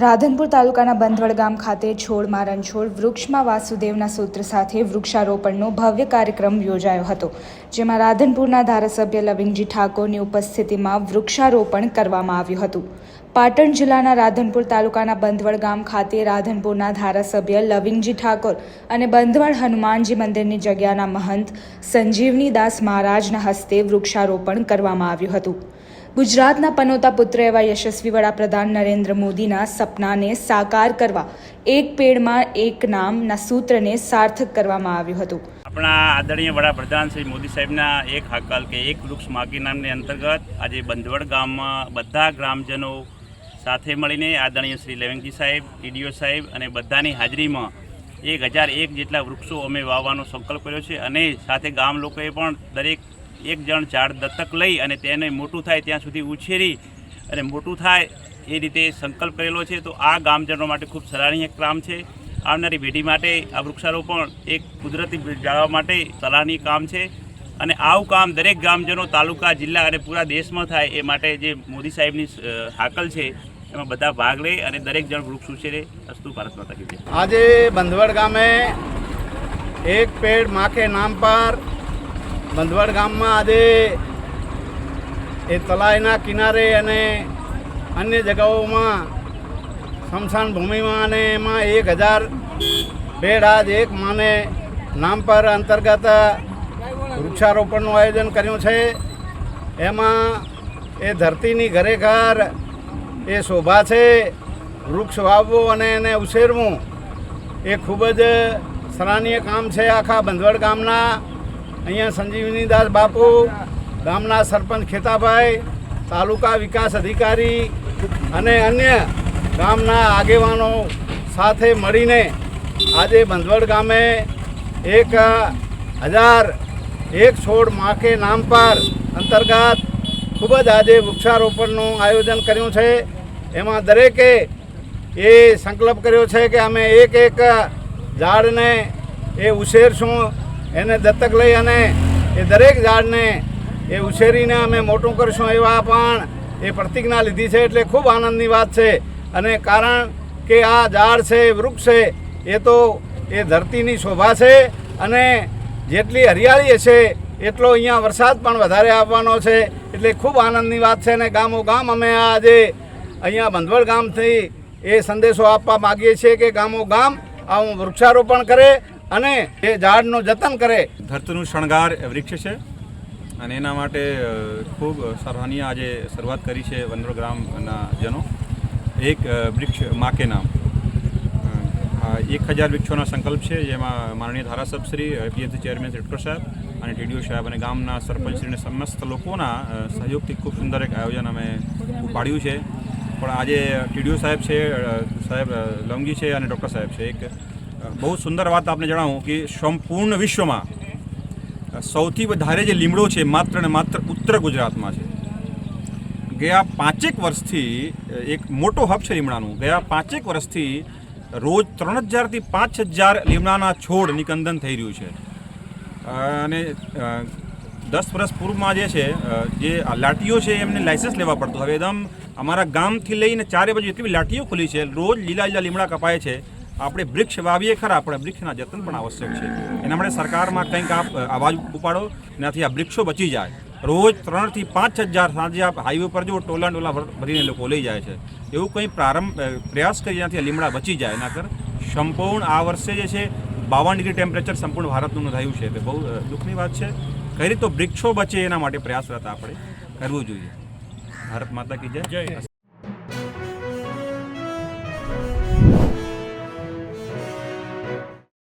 રાધનપુર તાલુકાના બંધવડ ગામ ખાતે છોડમાં રણછોડ વૃક્ષમાં વાસુદેવના સૂત્ર સાથે વૃક્ષારોપણનો ભવ્ય કાર્યક્રમ યોજાયો હતો, જેમાં રાધનપુરના ધારાસભ્ય લવિંગજી ઠાકોરની ઉપસ્થિતિમાં વૃક્ષારોપણ કરવામાં આવ્યું હતું. પાટણ જિલ્લાના રાધનપુર તાલુકાના બંધવડ ગામ ખાતે રાધનપુરના ધારાસભ્ય લવિંગજી ઠાકોર અને બંધવડ હનુમાનજી મંદિરની જગ્યાના મહંત સંજીવની દાસ મહારાજના હસ્તે વૃક્ષારોપણ કરવામાં આવ્યું હતું. ગુજરાતના પનોતા પુત્ર એવા યશસ્વી વડાપ્રધાન નરેન્દ્ર મોદીના સપનાને સાકાર કરવા, એક પેડમાં એક નામના સૂત્રને સાર્થક કરવામાં આવ્યું હતું. આપણા આદરણીય વડાપ્રધાન શ્રી મોદી સાહેબના એક હકલ કે એક વૃક્ષ માગી નામની અંતર્ગત આજે બંધવડ ગામમાં બધા ગ્રામજનો સાથે મળીને આદરણીય શ્રી લેવંગજી સાહેબ ડીડીઓ સાહેબ અને બધાની હાજરીમાં એક હજાર એક જેટલા વૃક્ષો અમે વાવવાનો સંકલ્પ કર્યો છે અને સાથે ગામ લોકોએ પણ દરેક એક જણ ઝાડ દત્તક લઈ અને તેને મોટું થાય ત્યાં સુધી ઉછેરી અને મોટું થાય એ રીતે સંકલ્પ કરેલો છે. તો આ ગામજનો માટે ખૂબ સરાહનીય કામ છે. આવનારી પેઢી માટે આ વૃક્ષારોપણ એક કુદરતી જાળવવા માટે સરાહનીય કામ છે. અને આવું કામ દરેક ગામજનો તાલુકા, જિલ્લા અને પૂરા દેશમાં થાય એ માટે જે મોદી સાહેબની હાકલ છે, એમાં બધા ભાગ લે અને દરેક જણ વૃક્ષ ઉછેરે. અસ્તુ ભારત માતા આજે બંધવડ ગામે એક પેડ માખે નામ પર બંધવડ ગામમાં આજે એ તલાઈના કિનારે અને અન્ય જગાઓમાં સ્મશાન ભૂમિમાં અને એમાં એક હજાર બેડ આજ એક માને નામ પર અંતર્ગત વૃક્ષારોપણનું આયોજન કર્યું છે. એમાં એ ધરતીની ઘરે ઘર એ શોભા છે. વૃક્ષ વાવવું અને એને ઉછેરવું એ ખૂબ જ સરાહનીય કામ છે આખા બંધવડ ગામના. અહીંયા સંજીવનીદાસ બાપુ, ગામના સરપંચ ખેતાભાઈ, તાલુકા વિકાસ અધિકારી અને અન્ય ગામના આગેવાનો સાથે મળીને આજે બંધવડ ગામે એક હજાર એક છોડ માકે નામ પર અંતર્ગત ખૂબ જ આજે વૃક્ષારોપણનું આયોજન કર્યું છે. એમાં દરેકે એ સંકલ્પ કર્યો છે કે અમે એક એક ઝાડને એ ઉછેરશું. એને દત્તક લઈ અને એ દરેક ઝાડને એ ઉછેરીને અમે મોટું કરશું એવા પણ એ પ્રતિજ્ઞા લીધી છે એટલે ખૂબ આનંદની વાત છે. અને કારણ કે આ ઝાડ છે વૃક્ષ છે, એ તો એ ધરતીની શોભા છે અને જેટલી હરિયાળી હશે એટલો અહીંયા વરસાદ પણ વધારે આવવાનો છે એટલે ખૂબ આનંદની વાત છે અને ગામો ગામ અમે આજે અહીંયા બંધવડ ગામથી એ સંદેશો આપવા માગીએ છીએ કે ગામો ગામ આવું વૃક્ષારોપણ કરે અને એ ઝાડનું જતન કરે. ધરતીનું શણગાર વૃક્ષ છે અને એના માટે ખૂબ સરાહનીય આજે શરૂઆત કરી છે વનરો ગ્રામના જનો. એક વૃક્ષ માકે નામ. એક હજાર વૃક્ષોનો સંકલ્પ છે, જેમાં માનનીય ધારાસભશ્રી પીએચસી ચેરમેન શ્રી સાહેબ અને ટીડીઓ સાહેબ અને ગામના સરપંચશ્રીને સમસ્ત લોકોના સહયોગથી ખૂબ સુંદર એક આયોજન અમે પાડ્યું છે. પણ આજે ટીડીઓ સાહેબ છે સાહેબ લવંગી છે અને ડૉક્ટર સાહેબ છે. એક બહુ સુંદર વાત આપને જણાવું કે સંપૂર્ણ વિશ્વમાં સૌથી વધારે જે લીમડો છે, માત્ર ને માત્ર ઉત્તર ગુજરાતમાં છે. ગયા પાંચેક વર્ષથી એક મોટો હબ છે લીમડાનું. ગયા પાંચેક વર્ષથી રોજ ત્રણ હજારથી પાંચ હજાર લીમડાના છોડ નિકંદન થઈ રહ્યું છે. અને દસ વર્ષ પૂર્વમાં જે છે જે આ લાઠીઓ છે એમને લાઇસન્સ લેવા પડતું. હવે એકદમ અમારા ગામથી લઈને ચારે બાજુ એટલી લાઠીઓ ખુલી છે, રોજ લીલા લીલા લીમડા કપાય છે. આપણે વૃક્ષ વાવીએ ખરા, પણ વૃક્ષના જતન પણ આવશ્યક છે. એના માટે સરકારમાં કંઈક આપ અવાજ ઉપાડો, એનાથી આ વૃક્ષો બચી જાય. રોજ ત્રણથી પાંચ હજાર સાંજે આપ હાઈવે પર જો ટોલા ટોલા ભર- ભરીને લોકો લઈ જાય છે. એવું કંઈ પ્રારંભ પ્રયાસ કરી આ લીમડા બચી જાય. એના કર સંપૂર્ણ આ વર્ષે જે છે, બાવન ડિગ્રી ટેમ્પરેચર સંપૂર્ણ ભારતનું નોંધાયું છે. તે બહુ દુઃખની વાત છે. કઈ રીતે વૃક્ષો બચે એના માટે પ્રયાસરત આપણે કરવું જોઈએ. ભારત માતા કી જય.